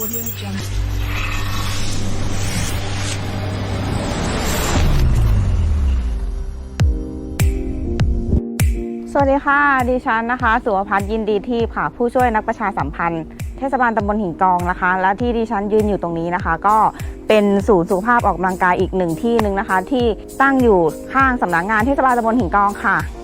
Audio Jungle. สวัสดีค่ะ ดิฉันนะคะ สุวพัฒน์ยินดีที่ค่ะ ผู้ช่วยนักประชาสัมพันธ์ เทศบาลตำบลหินกองนะคะ และที่ดิฉันยืนอยู่ตรงนี้นะคะ ก็เป็นศูนย์สุขภาพออกกำลังกายอีกหนึ่งที่หนึ่งนะคะ ที่ตั้งอยู่ข้างสำนักงานเทศบาลตำบลหินกองค่ะ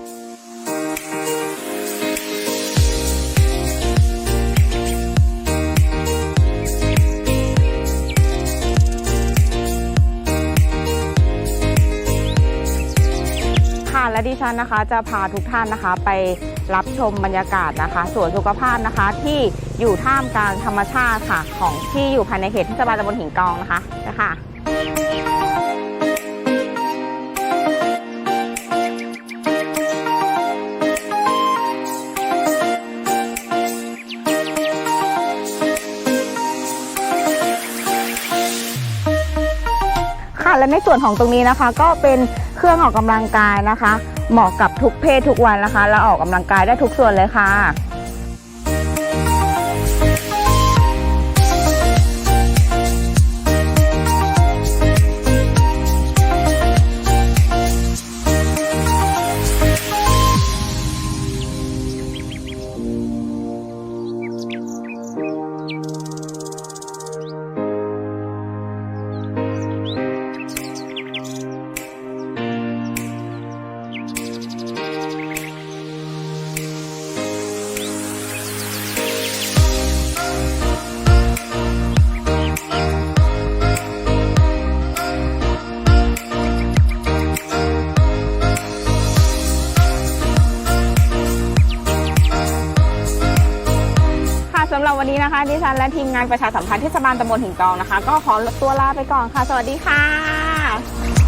ค่ะและดิฉันนะคะจะพาทุกท่านนะคะไปรับชมบรรยากาศนะคะสวนสุขภาพนะคะที่อยู่ท่ามกลางธรรมชาติค่ะ ของที่อยู่ภายในเขตเทศบาลตำบลหินกองนะคะนะคะค่ะและในส่วนของตรงนี้นะคะก็เป็น เครื่องออกกำลังกายนะคะ เหมาะกับทุกเพศทุกวันนะคะ และออกกำลังกายได้ทุกส่วนเลยค่ะ หรับวันนี้นะคะดิฉันและทีมงานประชาสัมพันธ์เทศบาลตำบลหินกองนะคะ ก็ขอตัวลาไปก่อนค่ะ สวัสดีค่ะ